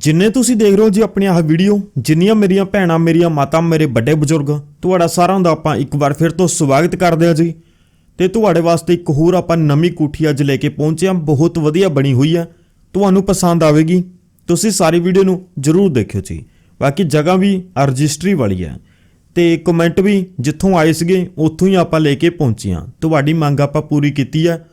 ਜਿੰਨੇ ਤੁਸੀਂ ਦੇਖ ਰਹੇ ਹੋ ਜੀ ਆਪਣੀ ਆਹ ਵੀਡੀਓ ਜਿੰਨੀਆਂ ਮੇਰੀਆਂ ਭੈਣਾਂ, ਮੇਰੀਆਂ ਮਾਤਾ, ਮੇਰੇ ਵੱਡੇ ਬਜ਼ੁਰਗ, ਤੁਹਾਡਾ ਸਾਰਿਆਂ ਦਾ ਆਪਾਂ ਇੱਕ ਵਾਰ ਫਿਰ ਤੋਂ ਸਵਾਗਤ ਕਰਦੇ ਹਾਂ ਜੀ। ਤੇ ਤੁਹਾਡੇ ਵਾਸਤੇ ਇੱਕ ਹੋਰ ਆਪਾਂ ਨਵੀਂ ਕੋਠੀ ਅੱਜ ਲੈ ਕੇ ਪਹੁੰਚੇ ਹਾਂ। ਬਹੁਤ ਵਧੀਆ ਬਣੀ ਹੋਈ ਹੈ। ਤੁਹਾਨੂੰ ਪਸੰਦ ਆਵੇਗੀ। ਤੁਸੀਂ ਸਾਰੀ ਵੀਡੀਓ ਨੂੰ ਜਰੂਰ ਦੇਖਿਓ ਜੀ। ਬਾਕੀ ਜਗ੍ਹਾ ਵੀ ਰਜਿਸਟਰੀ ਵਾਲੀ ਹੈ। ਤੇ ਕਮੈਂਟ ਵੀ ਜਿੱਥੋਂ ਆਏ ਸੀਗੇ, ਉੱਥੋਂ ਹੀ ਆਪਾਂ ਲੈ ਕੇ ਪਹੁੰਚੇ ਹਾਂ। ਤੁਹਾਡੀ ਮੰਗ ਆਪਾਂ ਪੂਰੀ ਕੀਤੀ ਹੈ।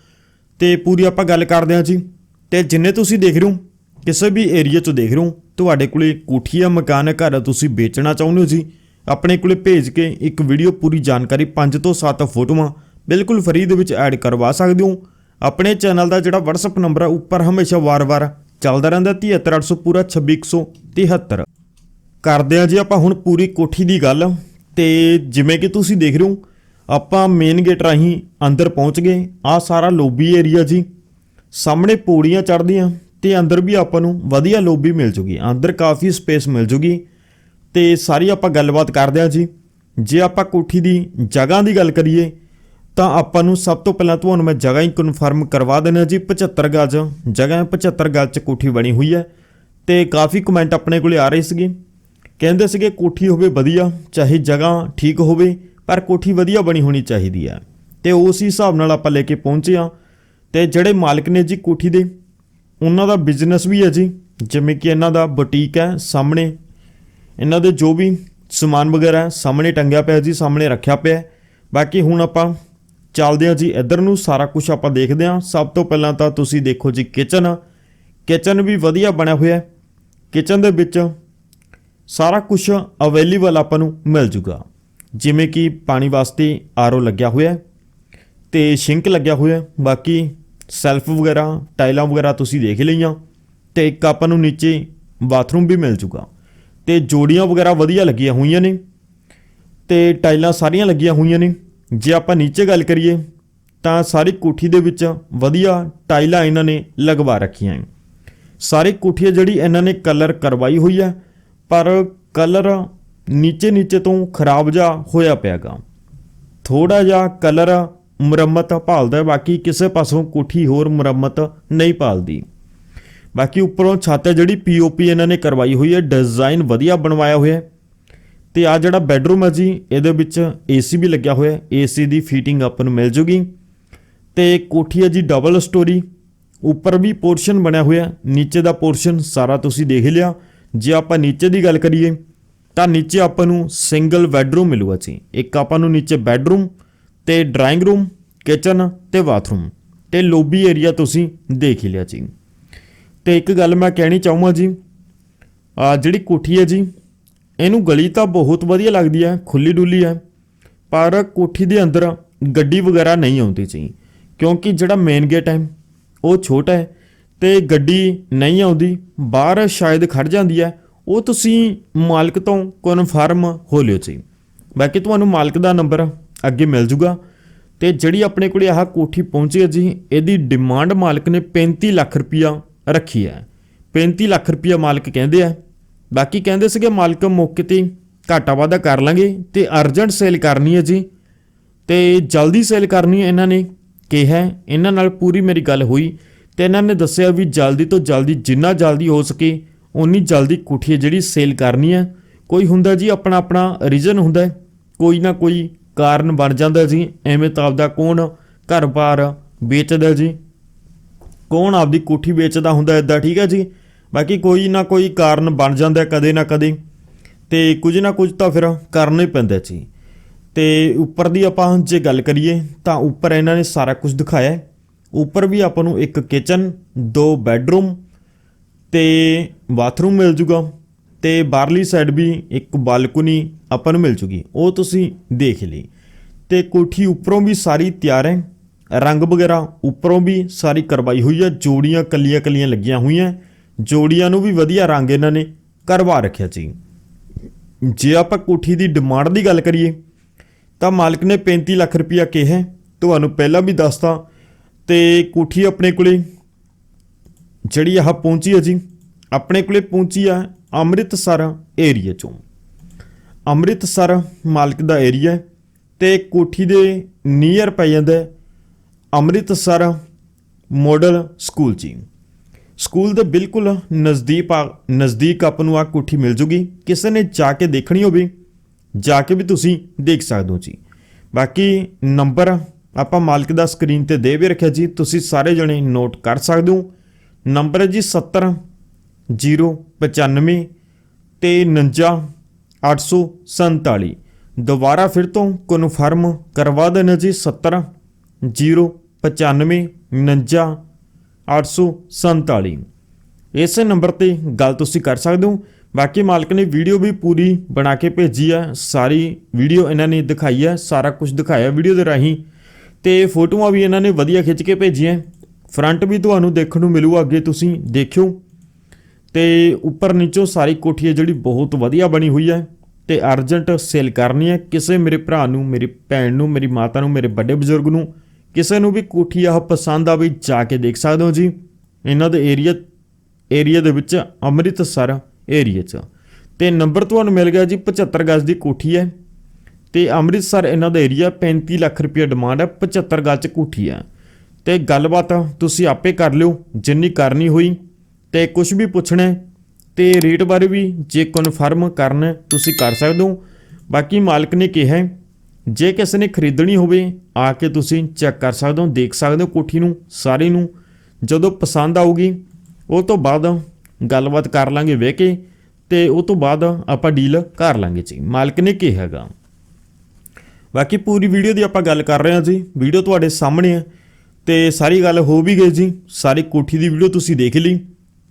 ਤੇ ਪੂਰੀ ਆਪਾਂ ਗੱਲ ਕਰਦੇ ਹਾਂ ਜੀ। ਤੇ ਜਿੰਨੇ ਤੁਸੀਂ ਦੇਖ ਰਹੇ ਹੋ ਕਿਸੇ ਵੀ ਏਰੀਆ 'ਚ ਦੇਖ ਰਹੇ ਹੋ, ਤੁਹਾਡੇ ਕੋਲੇ ਕੋਠੀ ਆ ਮਕਾਨ ਹੈ ਘਰ ਤੁਸੀਂ ਵੇਚਣਾ ਚਾਹੁੰਦੇ ਹੋ ਜੀ, ਆਪਣੇ ਕੋਲੇ ਭੇਜ ਕੇ ਇੱਕ ਵੀਡੀਓ ਪੂਰੀ ਜਾਣਕਾਰੀ 5 ਤੋਂ 7 ਫੋਟੋਆਂ ਬਿਲਕੁਲ ਫਰੀ ਦੇ ਵਿੱਚ ਐਡ ਕਰਵਾ ਸਕਦੇ ਹੋ। ਆਪਣੇ ਚੈਨਲ ਦਾ ਜਿਹੜਾ WhatsApp ਨੰਬਰ ਹੈ ਉੱਪਰ ਹਮੇਸ਼ਾ ਵਾਰ-ਵਾਰ ਚੱਲਦਾ ਰਹਿੰਦਾ 73800 ਪੂਰਾ 26173 ਕਰਦੇ ਆ ਜੀ ਆਪਾਂ ਹੁਣ ਪੂਰੀ ਕੋਠੀ ਦੀ ਗੱਲ, ਤੇ ਜਿਵੇਂ ਕਿ ਤੁਸੀਂ ਦੇਖ ਰਹੇ ਹੋ, ਆਪਾਂ ਮੇਨ ਗੇਟ ਰਾਹੀਂ ਅੰਦਰ ਪਹੁੰਚ ਗਏ ਆ ਸਾਰਾ ਲੋਬੀ ਏਰੀਆ ਜੀ, ਸਾਹਮਣੇ ਪੌੜੀਆਂ ਚੜ੍ਹਦੀਆਂ। ਤੇ ਅੰਦਰ ਵੀ ਆਪਾਂ ਨੂੰ ਵਧੀਆ ਲੋਬੀ ਮਿਲ ਜੂਗੀ। ਅੰਦਰ ਕਾਫੀ ਸਪੇਸ ਮਿਲ ਜੂਗੀ। ਤੇ ਸਾਰੀ ਆਪਾਂ ਗੱਲਬਾਤ ਕਰਦੇ ਆ ਜੀ। ਜੇ ਆਪਾਂ ਕੋਠੀ ਦੀ ਜਗ੍ਹਾ ਦੀ ਗੱਲ ਕਰੀਏ, ਤਾਂ ਆਪਾਂ ਨੂੰ ਸਭ ਤੋਂ ਪਹਿਲਾਂ ਤੁਹਾਨੂੰ ਮੈਂ ਜਗ੍ਹਾ ਹੀ ਕਨਫਰਮ ਕਰਵਾ ਦੇਣਾ ਜੀ। 75 ਗਜ, ਜਗ੍ਹਾ ਹੈ 75 ਗਜ ਚ ਕੋਠੀ ਬਣੀ ਹੋਈ ਹੈ। ਤੇ ਕਾਫੀ ਕਮੈਂਟ ਆਪਣੇ ਕੋਲੇ ਆ ਰਹੇ ਸੀਗੇ। ਕਹਿੰਦੇ ਸੀਗੇ ਕੋਠੀ ਹੋਵੇ ਵਧੀਆ, ਚਾਹੇ ਜਗ੍ਹਾ ਠੀਕ ਹੋਵੇ, ਪਰ ਕੋਠੀ ਵਧੀਆ ਬਣੀ ਹੋਣੀ ਚਾਹੀਦੀ ਹੈ। ਤੇ ਉਸ ਹਿਸਾਬ ਨਾਲ ਆਪਾਂ ਲੈ ਕੇ ਪਹੁੰਚੇ ਆ ਤੇ ਜਿਹੜੇ ਮਾਲਕ ਨੇ ਜੀ ਕੋਠੀ ਦੇ ਉਹਨਾਂ ਦਾ ਬਿਜ਼ਨਸ ਵੀ ਹੈ ਜੀ ਜਿਵੇਂ ਕਿ ਇਹਨਾਂ ਦਾ ਬੁਟੀਕ ਹੈ ਸਾਹਮਣੇ। ਇਹਨਾਂ ਦੇ ਜੋ ਵੀ ਸਮਾਨ ਵਗੈਰਾ ਹੈ, ਸਾਹਮਣੇ ਟੰਗਿਆ ਪਿਆ ਜੀ ਸਾਹਮਣੇ ਰੱਖਿਆ ਪਿਆ ਬਾਕੀ ਹੁਣ ਆਪਾਂ ਚੱਲਦੇ ਹਾਂ ਜੀ ਇੱਧਰ ਨੂੰ ਸਾਰਾ ਕੁਝ ਆਪਾਂ ਦੇਖਦੇ ਹਾਂ। ਸਭ ਤੋਂ ਪਹਿਲਾਂ ਤਾਂ ਤੁਸੀਂ ਦੇਖੋ ਜੀ ਕਿਚਨ ਕਿਚਨ ਵੀ ਵਧੀਆ ਬਣਿਆ ਹੋਇਆ ਕਿਚਨ ਦੇ ਵਿੱਚ ਸਾਰਾ ਕੁਝ ਅਵੇਲੇਬਲ ਆਪਾਂ ਨੂੰ ਮਿਲ ਜੂਗਾ। ਜਿਵੇਂ ਕਿ ਪਾਣੀ ਵਾਸਤੇ ਆਰਓ ਲੱਗਿਆ ਹੋਇਆ ਹੈ ਤੇ ਸ਼ਿੰਕ ਲੱਗਿਆ ਹੋਇਆ ਬਾਕੀ ਸੈਲਫ ਵਗੈਰਾ, ਟਾਈਲਾਂ ਵਗੈਰਾ ਤੁਸੀਂ ਦੇਖ ਲਈਆਂ ਤੇ ਇੱਕ ਆਪਾਂ ਨੂੰ ਨੀਚੇ ਬਾਥਰੂਮ ਵੀ ਮਿਲ ਜੂਗਾ ਤੇ ਜੋੜੀਆਂ ਵਗੈਰਾ ਵਧੀਆ ਲੱਗੀਆਂ ਹੋਈਆਂ ਨੇ ਤੇ ਟਾਈਲਾਂ ਸਾਰੀਆਂ ਲੱਗੀਆਂ ਹੋਈਆਂ ਨੇ। ਜੇ ਆਪਾਂ ਨੀਚੇ ਗੱਲ ਕਰੀਏ ਤਾਂ ਸਾਰੀ ਕੋਠੀ ਦੇ ਵਿੱਚ ਵਧੀਆ ਟਾਈਲਾਂ ਇਹਨਾਂ ਨੇ ਲਗਵਾ ਰੱਖੀਆਂ ਹੈ ਸਾਰੀ ਕੋਠੀ ਹੈ ਜਿਹੜੀ ਇਹਨਾਂ ਨੇ ਕਲਰ ਕਰਵਾਈ ਹੋਈ ਹੈ, ਪਰ ਕਲਰ ਨੀਚੇ ਨੀਚੇ ਤੋਂ ਖਰਾਬ ਜਾ ਹੋਇਆ ਪਿਆਗਾ ਥੋੜਾ ਜਿਹਾ ਕਲਰ ਮੁਰੰਮਤ ਭਾਲਦਾ ਬਾਕੀ ਕਿਸੇ ਪਾਸੋਂ ਕੋਠੀ ਹੋਰ ਮੁਰੰਮਤ ਨਹੀਂ ਭਾਲਦੀ। ਬਾਕੀ ਉੱਪਰੋਂ ਛੱਤ ਹੈ, ਜਿਹੜੀ ਪੀਓਪੀ ਇਹਨਾਂ ਨੇ ਕਰਵਾਈ ਹੋਈ ਹੈ ਡਿਜ਼ਾਈਨ ਵਧੀਆ ਬਣਵਾਇਆ ਹੋਇਆ ਹੈ। ਤੇ ਆ ਜਿਹੜਾ ਬੈੱਡਰੂਮ ਹੈ ਜੀ, ਇਹਦੇ ਵਿੱਚ ਏਸੀ ਵੀ ਲੱਗਿਆ ਹੋਇਆ ਹੈ ਏਸੀ ਦੀ ਫੀਟਿੰਗ ਆਪਾਂ ਨੂੰ ਮਿਲ ਜੂਗੀ। ਤੇ ਕੋਠੀ ਹੈ ਜੀ ਡਬਲ ਸਟੋਰੀ ਉੱਪਰ ਵੀ ਪੋਰਸ਼ਨ ਬਣਿਆ ਹੋਇਆ ਨੀਚੇ ਦਾ ਪੋਰਸ਼ਨ ਸਾਰਾ ਤੁਸੀਂ ਦੇਖ ਲਿਆ। ਜੇ ਆਪਾਂ ਨੀਚੇ ਦੀ ਗੱਲ ਕਰੀਏ, ਤਾਂ ਨੀਚੇ ਆਪਾਂ ਨੂੰ ਸਿੰਗਲ ਬੈੱਡਰੂਮ ਮਿਲੂਗਾ ਜੀ। ਇੱਕ ਆਪਾਂ ਨੂੰ ਨੀਚੇ ਬੈੱਡਰੂਮ ਤੇ ਡਰਾਇੰਗ ਰੂਮ ਕਿਚਨ ਤੇ ਬਾਥਰੂਮ ਤੇ ਲੋਬੀ ਏਰੀਆ ਤੁਸੀਂ ਦੇਖ ਹੀ ਲਿਆ ਜੀ। ਤੇ ਇੱਕ ਗੱਲ ਮੈਂ ਕਹਿਣੀ ਚਾਹੂੰਗਾ ਜੀ ਆ ਜਿਹੜੀ ਕੋਠੀ ਹੈ ਜੀ, ਇਹਨੂੰ ਗਲੀ ਤਾਂ ਬਹੁਤ ਵਧੀਆ ਲੱਗਦੀ ਹੈ, ਖੁੱਲੀ ਡੁੱਲੀ ਹੈ, ਪਰ ਕੋਠੀ ਦੇ ਅੰਦਰ ਗੱਡੀ ਵਗੈਰਾ ਨਹੀਂ ਆਉਂਦੀ ਜੀ, ਕਿਉਂਕਿ ਜਿਹੜਾ ਮੇਨ ਗੇਟ ਹੈ, ਉਹ ਛੋਟਾ ਹੈ ਤੇ ਗੱਡੀ ਨਹੀਂ ਆਉਂਦੀ, ਬਾਹਰ ਸ਼ਾਇਦ ਖੜ ਜਾਂਦੀ ਹੈ, ਉਹ ਤੁਸੀਂ ਮਾਲਕ ਤੋਂ ਕਨਫਰਮ ਹੋ ਲਿਓ ਜੀ। ਬਾਕੀ ਤੁਹਾਨੂੰ ਮਾਲਕ ਦਾ ਨੰਬਰ ਅੱਗੇ ਮਿਲ ਜੂਗਾ। ਤੇ ਜਿਹੜੀ ਆਪਣੇ ਕੋਲੇ ਆਹ ਕੋਠੀ ਪਹੁੰਚੀ ਹੈ ਜੀ, ਇਹਦੀ ਡਿਮਾਂਡ ਮਾਲਕ ਨੇ 35 ਲੱਖ ਰੁਪਇਆ ਰੱਖੀ ਹੈ। 35 ਲੱਖ ਰੁਪਇਆ ਮਾਲਕ ਕਹਿੰਦੇ ਆ। ਬਾਕੀ ਕਹਿੰਦੇ ਸੀਗੇ ਮਾਲਕ ਮੌਕੇ ਤੇ ਘਾਟਾ ਵਾਧਾ ਕਰ ਲਾਂਗੇ ਤੇ ਅਰਜੈਂਟ ਸੇਲ ਕਰਨੀ ਹੈ ਜੀ। ਤੇ ਜਲਦੀ ਸੇਲ ਕਰਨੀ ਹੈ ਇਹਨਾਂ ਨੇ, ਕਿਹਾ। ਇਹਨਾਂ ਨਾਲ ਪੂਰੀ ਮੇਰੀ ਗੱਲ ਹੋਈ ਤੇ ਇਹਨਾਂ ਨੇ ਦੱਸਿਆ ਵੀ ਜਲਦੀ ਤੋਂ ਜਲਦੀ ਜਿੰਨਾ ਜਲਦੀ ਹੋ ਸਕੇ ਉਨੀ ਜਲਦੀ ਕੋਠੀ ਹੈ ਜਿਹੜੀ ਸੇਲ ਕਰਨੀ ਹੈ। ਕੋਈ ਹੁੰਦਾ ਜੀ ਆਪਣਾ ਆਪਣਾ ਰੀਜ਼ਨ ਹੁੰਦਾ ਕੋਈ ਨਾ ਕੋਈ ਕਾਰਨ ਬਣ ਜਾਂਦਾ ਜੀ ਐਵੇਂ ਤਾਂ ਆਪਦਾ ਕੌਣ ਘਰ-ਬਾਰ ਵੇਚਦਾ ਜੀ ਕੌਣ ਆਪਦੀ ਕੋਠੀ ਵੇਚਦਾ ਹੁੰਦਾ ਇਦਾਂ ਠੀਕ ਹੈ ਜੀ? ਬਾਕੀ ਕੋਈ ਨਾ ਕੋਈ ਕਾਰਨ ਬਣ ਜਾਂਦਾ ਕਦੇ ਨਾ ਕਦੇ। ਤੇ ਕੁਝ ਨਾ ਕੁਝ ਤਾਂ ਫਿਰ ਕਰਨਾ ਹੀ ਪੈਂਦਾ ਜੀ। ਤੇ ਉੱਪਰ ਦੀ ਆਪਾਂ ਜੇ ਗੱਲ ਕਰੀਏ, ਤਾਂ ਉੱਪਰ ਇਹਨਾਂ ਨੇ ਸਾਰਾ ਕੁਝ ਦਿਖਾਇਆ ਹੈ। ਉੱਪਰ ਵੀ ਆਪਾਂ ਨੂੰ ਇੱਕ ਕਿਚਨ ਦੋ ਬੈੱਡਰੂਮ ਤੇ ਬਾਥਰੂਮ ਮਿਲ ਜੂਗਾ। ਤੇ ਬਾਹਰਲੀ ਸਾਈਡ ਵੀ ਇੱਕ ਬਾਲਕਨੀ ਆਪਾਂ ਨੂੰ ਮਿਲ ਜੂਗੀ ਉਹ ਤੁਸੀਂ ਦੇਖ ਲਈ। ਤੇ ਕੋਠੀ ਉੱਪਰੋਂ ਵੀ ਸਾਰੀ ਤਿਆਰ ਹੈ। ਰੰਗ ਵਗੈਰਾ ਉੱਪਰੋਂ ਵੀ ਸਾਰੀ ਕਰਵਾਈ ਹੋਈ ਹੈ। ਜੋੜੀਆਂ ਕੱਲੀਆਂ ਕੱਲੀਆਂ ਲੱਗੀਆਂ ਹੋਈਆਂ। ਜੋੜੀਆਂ ਨੂੰ ਵੀ ਵਧੀਆ ਰੰਗ ਇਹਨਾਂ ਨੇ ਕਰਵਾ ਰੱਖਿਆ ਜੀ। ਜੇ ਆਪਾਂ ਕੋਠੀ ਦੀ ਡਿਮਾਂਡ ਦੀ ਗੱਲ ਕਰੀਏ, ਤਾਂ ਮਾਲਕ ਨੇ 35 ਲੱਖ ਰੁਪਇਆ ਕਿਹਾ ਤੁਹਾਨੂੰ ਪਹਿਲਾਂ ਵੀ ਦੱਸਤਾ। ਤੇ ਕੋਠੀ ਆਪਣੇ ਕੋਲੇ ਜਿਹੜੀ ਆਹ ਪਹੁੰਚੀ ਹੈ ਜੀ ਆਪਣੇ ਕੋਲੇ ਪਹੁੰਚੀ ਆ ਅੰਮ੍ਰਿਤਸਰ ਏਰੀਆ ਚੋਂ। ਅੰਮ੍ਰਿਤਸਰ ਮਾਲਕ ਦਾ ਏਰੀਆ ਹੈ ਤੇ ਕੋਠੀ ਦੇ ਨੀਅਰ ਪੈ ਜਾਂਦਾ Amritsar model school ji. School ਦੇ ਬਿਲਕੁਲ ਨਜ਼ਦੀਕ ਆ, ਨਜ਼ਦੀਕ ਆਪ ਨੂੰ ਆ ਕੋਠੀ ਮਿਲ ਜੂਗੀ। ਕਿਸੇ ਨੇ ਜਾ ਕੇ ਦੇਖਣੀ ਹੋਵੇ, ਜਾ ਕੇ ਵੀ ਤੁਸੀਂ ਦੇਖ ਸਕਦੇ ਹੋ ਜੀ। ਬਾਕੀ ਨੰਬਰ ਆਪਾਂ ਮਾਲਕ ਦਾ ਸਕਰੀਨ ਤੇ ਦੇ ਵੀ ਰੱਖਿਆ ਜੀ, ਤੁਸੀਂ ਸਾਰੇ ਜਣੇ ਨੋਟ ਕਰ ਸਕਦੇ ਹੋ। ਨੰਬਰ ਹੈ ਜੀ 70 095 ਤੇ 49 847 ਦੁਬਾਰਾ ਫਿਰ ਤੋਂ ਕਨਫਰਮ ਕਰਵਾ ਦੇਣਾ ਜੀ 70 095 49 847 ਇਸ ਨੰਬਰ ਤੇ ਗੱਲ ਤੁਸੀਂ ਕਰ ਸਕਦੇ ਹੋ। ਬਾਕੀ ਮਾਲਕ ਨੇ ਵੀਡੀਓ ਵੀ ਪੂਰੀ ਬਣਾ ਕੇ ਭੇਜੀ ਹੈ ਸਾਰੀ ਵੀਡੀਓ ਇਹਨਾਂ ਨੇ ਦਿਖਾਈ ਹੈ ਸਾਰਾ ਕੁਝ ਦਿਖਾਇਆ ਵੀਡੀਓ ਦੇ ਰਾਹੀਂ। ਤੇ ਫੋਟੋਆਂ ਵੀ ਇਹਨਾਂ ਨੇ ਵਧੀਆ ਖਿੱਚ ਕੇ ਭੇਜੀਆਂ। ਫਰੰਟ ਵੀ ਤੁਹਾਨੂੰ ਦੇਖਣ ਨੂੰ ਮਿਲੂਗਾ ਅੱਗੇ ਤੁਸੀਂ ਦੇਖਿਓ। ਤੇ ਉੱਪਰ ਨੀਚੋਂ ਸਾਰੀ ਕੋਠੀ ਹੈ ਜਿਹੜੀ ਬਹੁਤ ਵਧੀਆ ਬਣੀ ਹੋਈ ਹੈ ਤੇ ਅਰਜੈਂਟ ਸੇਲ ਕਰਨੀ ਹੈ। ਕਿਸੇ ਮੇਰੇ ਭਰਾ ਨੂੰ, ਮੇਰੀ ਭੈਣ ਨੂੰ, ਮੇਰੀ ਮਾਤਾ ਨੂੰ, ਮੇਰੇ ਵੱਡੇ ਬਜ਼ੁਰਗ ਨੂੰ, ਕਿਸੇ ਨੂੰ ਵੀ ਕੋਠੀ ਆਹ ਪਸੰਦ ਆਵੇ ਜਾ ਕੇ ਦੇਖ ਸਕਦੇ ਹੋ ਜੀ। ਇਹਨਾਂ ਦੇ ਏਰੀਆ ਏਰੀਆ ਦੇ ਵਿੱਚ ਅੰਮ੍ਰਿਤਸਰ ਏਰੀਆ 'ਚ। ਤੇ ਨੰਬਰ ਤੁਹਾਨੂੰ ਮਿਲ ਗਿਆ ਜੀ 75 ਗਜ਼ ਦੀ ਕੋਠੀ ਹੈ। ਤੇ ਅੰਮ੍ਰਿਤਸਰ ਇਹਨਾਂ ਦਾ ਏਰੀਆ 35 ਲੱਖ ਰੁਪਏ ਡਿਮਾਂਡ ਹੈ 75 ਗਜ਼ 'ਚ ਕੋਠੀ ਹੈ। ਤੇ ਗੱਲਬਾਤ ਤੁਸੀਂ ਆਪੇ ਕਰ ਲਿਓ, ਜਿੰਨੀ ਕਰਨੀ ਹੋਈ ਤੇ ਕੁਝ ਵੀ ਪੁੱਛਣਾ ਹੈ ਤੇ ਰੇਟ ਬਾਰੇ ਵੀ ਜੇ ਕਨਫਰਮ ਕਰਨਾ ਤੁਸੀਂ ਕਰ ਸਕਦੇ ਹੋ। ਬਾਕੀ ਮਾਲਕ ਨੇ ਕਿਹਾ ਜੇ ਕਿਸੇ ਨੇ ਖਰੀਦਣੀ ਹੋਵੇ, ਆ ਕੇ ਤੁਸੀਂ ਚੈੱਕ ਕਰ ਸਕਦੇ ਹੋ, ਦੇਖ ਸਕਦੇ ਹੋ ਕੋਠੀ ਨੂੰ, ਸਾਰੀ ਨੂੰ। ਜਦੋਂ ਪਸੰਦ ਆਊਗੀ, ਉਹ ਤੋਂ ਬਾਅਦ ਗੱਲਬਾਤ ਕਰ ਲਾਂਗੇ ਵੇਖ ਕੇ ਤੇ ਉਹ ਤੋਂ ਬਾਅਦ ਆਪਾਂ ਡੀਲ ਕਰ ਲਾਂਗੇ ਜੀ। ਮਾਲਕ ਨੇ ਕਿਹਾ ਹੈਗਾ। ਬਾਕੀ ਪੂਰੀ ਵੀਡੀਓ ਦੀ ਆਪਾਂ ਗੱਲ ਕਰ ਰਹੇ ਹਾਂ ਜੀ। ਵੀਡੀਓ ਤੁਹਾਡੇ ਸਾਹਮਣੇ ਹੈ ਤੇ ਸਾਰੀ ਗੱਲ ਹੋ ਵੀ ਗਈ ਜੀ। ਸਾਰੀ ਕੋਠੀ ਦੀ ਵੀਡੀਓ ਤੁਸੀਂ ਦੇਖ ਲਈ।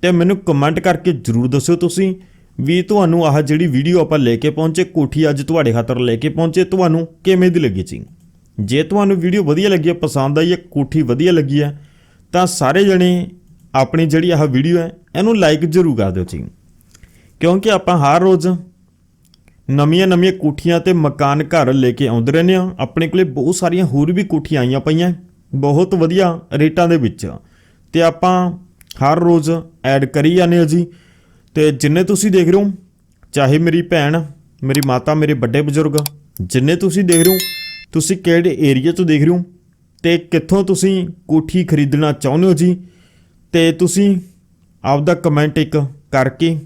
ਤੇ ਮੈਨੂੰ ਕਮੈਂਟ ਕਰਕੇ ਜਰੂਰ ਦੱਸਿਓ ਤੁਸੀਂ ਵੀ ਤੁਹਾਨੂੰ ਆਹ ਜਿਹੜੀ ਵੀਡੀਓ ਆਪਾਂ ਲੈ ਕੇ ਪਹੁੰਚੇ, ਕੋਠੀ ਅੱਜ ਤੁਹਾਡੇ ਖਾਤਰ ਲੈ ਕੇ ਪਹੁੰਚੇ, ਤੁਹਾਨੂੰ ਕਿਵੇਂ ਦੀ ਲੱਗੀ ਜੀ ਜੇ ਤੁਹਾਨੂੰ ਵੀਡੀਓ ਵਧੀਆ ਲੱਗੀ ਹੈ, ਪਸੰਦ ਆਈ ਹੈ, ਕੋਠੀ ਵਧੀਆ ਲੱਗੀ ਹੈ, ਤਾਂ ਸਾਰੇ ਜਣੇ ਆਪਣੀ ਜਿਹੜੀ ਆਹ ਵੀਡੀਓ ਹੈ, ਇਹਨੂੰ ਲਾਈਕ ਜ਼ਰੂਰ ਕਰ ਦਿਓ ਜੀ। ਕਿਉਂਕਿ ਆਪਾਂ ਹਰ ਰੋਜ਼ ਨਵੀਆਂ ਨਵੀਆਂ ਕੋਠੀਆਂ ਤੇ ਮਕਾਨ ਘਰ ਲੈ ਕੇ ਆਉਂਦੇ ਰਹਿੰਦੇ ਆ ਆਪਣੇ ਕੋਲੇ ਬਹੁਤ ਸਾਰੀਆਂ ਹੋਰ ਵੀ ਕੋਠੀਆਂ ਆਈਆਂ ਪਈਆਂ, ਬਹੁਤ ਵਧੀਆ ਰੇਟਾਂ ਦੇ ਵਿੱਚ। ਤੇ ਆਪਾਂ ਹਰ ਰੋਜ਼ ਐਡ ਕਰੀ ਜਾਂਦੇ ਹਾਂ ਜੀ। ਤੇ ਜਿੰਨੇ ਤੁਸੀਂ ਦੇਖ ਰਹੇ ਹੋ, ਚਾਹੇ ਮੇਰੀ ਭੈਣ, ਮੇਰੀ ਮਾਤਾ, ਮੇਰੇ ਵੱਡੇ ਬਜ਼ੁਰਗ, ਜਿੰਨੇ ਤੁਸੀਂ ਦੇਖ ਰਹੇ ਹੋ, ਤੁਸੀਂ ਕਿਹੜੇ ਏਰੀਆ ਤੋਂ ਦੇਖ ਰਹੇ ਹੋ, ਤੇ ਕਿੱਥੋਂ ਤੁਸੀਂ ਕੋਠੀ ਖਰੀਦਣਾ ਚਾਹੁੰਦੇ ਹੋ ਜੀ, ਤੇ ਤੁਸੀਂ ਆਪਦਾ ਕਮੈਂਟ ਇੱਕ ਕਰਕੇ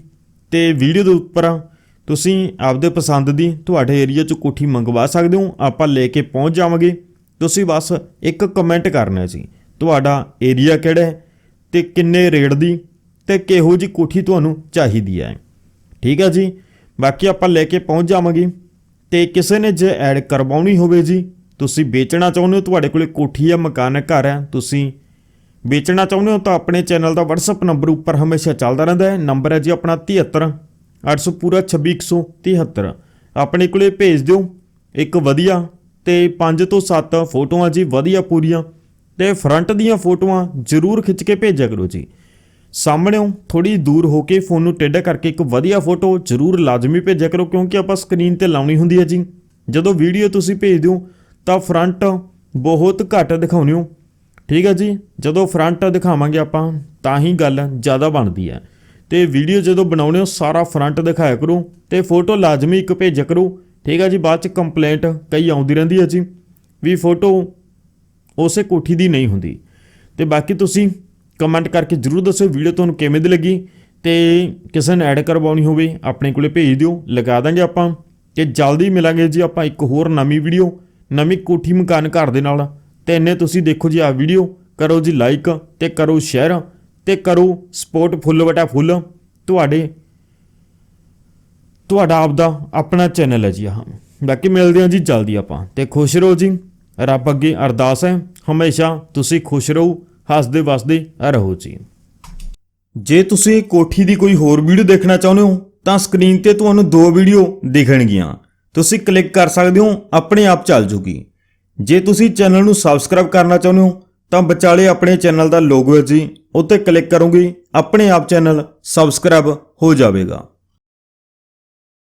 ਤੇ ਵੀਡੀਓ ਦੇ ਉੱਪਰ ਤੁਸੀਂ ਆਪਦੇ ਪਸੰਦ ਦੀ ਤੁਹਾਡੇ ਏਰੀਆ 'ਚ ਕੋਠੀ ਮੰਗਵਾ ਸਕਦੇ ਹੋ, ਆਪਾਂ ਲੈ ਕੇ ਪਹੁੰਚ ਜਾਵਾਂਗੇ। ਤੁਸੀਂ ਬਸ ਇੱਕ ਕਮੈਂਟ ਕਰਨਾ ਜੀ, ਤੁਹਾਡਾ ਏਰੀਆ ਕਿਹੜਾ ਹੈ? ਤੇ ਕਿੰਨੇ ਰੇਟ ਦੀ ਤੇ ਕਿਹੋ ਜੀ ਕੋਠੀ ਤੁਹਾਨੂੰ ਚਾਹੀਦੀ ਹੈ। ਠੀਕ ਹੈ ਜੀ? ਬਾਕੀ ਆਪਾਂ ਲੈ ਕੇ ਪਹੁੰਚ ਜਾਵਾਂਗੇ। ਤੇ ਕਿਸੇ ਨੇ ਜੇ ਐਡ ਕਰਵਾਉਣੀ ਹੋਵੇ ਜੀ, ਤੁਸੀਂ ਵੇਚਣਾ ਚਾਹੁੰਦੇ ਹੋ, ਤੁਹਾਡੇ ਕੋਲੇ ਕੋਠੀ ਹੈ ਮਕਾਨ ਹੈ ਘਰ ਹੈ, ਤੁਸੀਂ ਵੇਚਣਾ ਚਾਹੁੰਦੇ ਹੋ ਤਾਂ ਆਪਣੇ ਚੈਨਲ ਦਾ WhatsApp ਨੰਬਰ ਉੱਪਰ ਹਮੇਸ਼ਾ ਚੱਲਦਾ ਰਹਿੰਦਾ ਹੈ। ਨੰਬਰ ਹੈ ਜੀ ਆਪਣਾ 73 800 ਪੂਰਾ 26173 ਆਪਣੇ ਕੋਲੇ ਭੇਜ ਦਿਓ। ਇੱਕ ਵਧੀਆ ਤੇ 5 ਤੋਂ 7 ਫੋਟੋਆਂ ਜੀ, ਵਧੀਆ ਪੂਰੀਆਂ। ਤੇ ਫਰੰਟ ਦੀਆਂ ਫੋਟੋਆਂ ਜ਼ਰੂਰ ਖਿੱਚ ਕੇ ਭੇਜਿਆ ਕਰੋ ਜੀ। ਸਾਹਮਣੇੋਂ ਥੋੜੀ ਦੂਰ ਹੋ ਕੇ ਫੋਨ ਨੂੰ ਟੇਢਾ ਕਰਕੇ ਇੱਕ ਵਧੀਆ ਫੋਟੋ ਜ਼ਰੂਰ ਲਾਜ਼ਮੀ ਭੇਜਿਆ ਕਰੋ, ਕਿਉਂਕਿ ਆਪਾਂ ਸਕਰੀਨ ਤੇ ਲਾਉਣੀ ਹੁੰਦੀ ਹੈ ਜੀ। ਜਦੋਂ ਵੀਡੀਓ ਤੁਸੀਂ ਭੇਜ ਦਿਓ ਤਾਂ ਫਰੰਟ ਬਹੁਤ ਘੱਟ ਦਿਖਾਉਣੀ ਹੋ। ਠੀਕ ਹੈ ਜੀ? ਜਦੋਂ ਫਰੰਟ ਦਿਖਾਵਾਂਗੇ ਆਪਾਂ, ਤਾਂ ਹੀ ਗੱਲ ਜ਼ਿਆਦਾ ਬਣਦੀ ਹੈ। ਤੇ ਵੀਡੀਓ ਜਦੋਂ ਬਣਾਉਣੇ ਹੋ, ਸਾਰਾ ਫਰੰਟ ਦਿਖਾਇਆ ਕਰੋ ਤੇ ਫੋਟੋ ਲਾਜ਼ਮੀ ਇੱਕ ਭੇਜਿਆ ਕਰੋ। ਠੀਕ ਹੈ ਜੀ? ਬਾਅਦ ਚ ਕੰਪਲੇਂਟ ਕਈ ਆਉਂਦੀ ਰਹਿੰਦੀ ਹੈ ਜੀ। ਵੀ ਫੋਟੋ ਉਸੇ ਕੋਠੀ ਦੀ ਨਹੀਂ ਹੁੰਦੀ। ਤੇ ਬਾਕੀ ਤੁਸੀਂ ਕਮੈਂਟ ਕਰਕੇ ਜਰੂਰ ਦੱਸੋ ਵੀਡੀਓ ਤੁਹਾਨੂੰ ਕਿਵੇਂ ਦੀ ਲੱਗੀ ਤੇ ਕਿਸੇ ਨੇ ਐਡ ਕਰਵਾਉਣੀ ਹੋਵੇ, ਆਪਣੇ ਕੋਲੇ ਭੇਜ ਦਿਓ। ਲਗਾ ਦਾਂਗੇ ਆਪਾਂ ਤੇ ਜਲਦੀ ਮਿਲਾਂਗੇ ਜੀ ਆਪਾਂ ਇੱਕ ਹੋਰ ਨਵੀਂ ਵੀਡੀਓ ਨਵੀਂ ਕੋਠੀ ਮਕਾਨ ਘਰ ਦੇ ਨਾਲ। ਤੇ ਇੰਨੇ ਤੁਸੀਂ ਦੇਖੋ ਜੀ ਆ ਵੀਡੀਓ ਕਰੋ ਜੀ ਲਾਈਕ ਤੇ ਕਰੋ ਸ਼ੇਅਰ ਤੇ ਕਰੋ ਸਪੋਰਟ ਫੁੱਲ ਵਟਾ ਫੁੱਲ। ਤੁਹਾਡੇ, ਤੁਹਾਡਾ ਆਪਦਾ ਆਪਣਾ ਚੈਨਲ ਹੈ ਜੀ ਆਹ। ਬਾਕੀ ਮਿਲਦੇ ਹਾਂ ਜੀ ਜਲਦੀ ਆਪਾਂ ਤੇ ਖੁਸ਼ ਰਹੋ ਜੀ। ਰੱਬ ਅੱਗੇ ਅਰਦਾਸ ਹੈ, ਹਮੇਸ਼ਾ ਤੁਸੀਂ ਖੁਸ਼ ਰਹੋ, ਹੱਸਦੇ ਵਸਦੇ ਰਹੋ ਜੀ। ਜੇ ਤੁਸੀਂ ਕੋਠੀ ਦੀ ਕੋਈ ਹੋਰ ਵੀਡੀਓ ਦੇਖਣਾ ਚਾਹੁੰਦੇ ਹੋ, ਤਾਂ ਸਕਰੀਨ ਤੇ ਤੁਹਾਨੂੰ ਦੋ ਵੀਡੀਓ ਦਿਖਣਗੀਆਂ। ਤੁਸੀਂ ਕਲਿੱਕ ਕਰ ਸਕਦੇ ਹੋ, ਆਪਣੇ ਆਪ ਚੱਲ ਜੂਗੀ। ਜੇ ਤੁਸੀਂ ਚੈਨਲ ਨੂੰ ਸਬਸਕ੍ਰਾਈਬ ਕਰਨਾ ਚਾਹੁੰਦੇ ਹੋ, ਤਾਂ ਵਿਚਾਲੇ ਆਪਣੇ ਚੈਨਲ ਦਾ ਲੋਗੋ ਹੈ ਜੀ, ਉੱਤੇ ਕਲਿੱਕ ਕਰੋਗੇ, ਆਪਣੇ ਆਪ ਚੈਨਲ ਸਬਸਕ੍ਰਾਈਬ ਹੋ ਜਾਵੇਗਾ।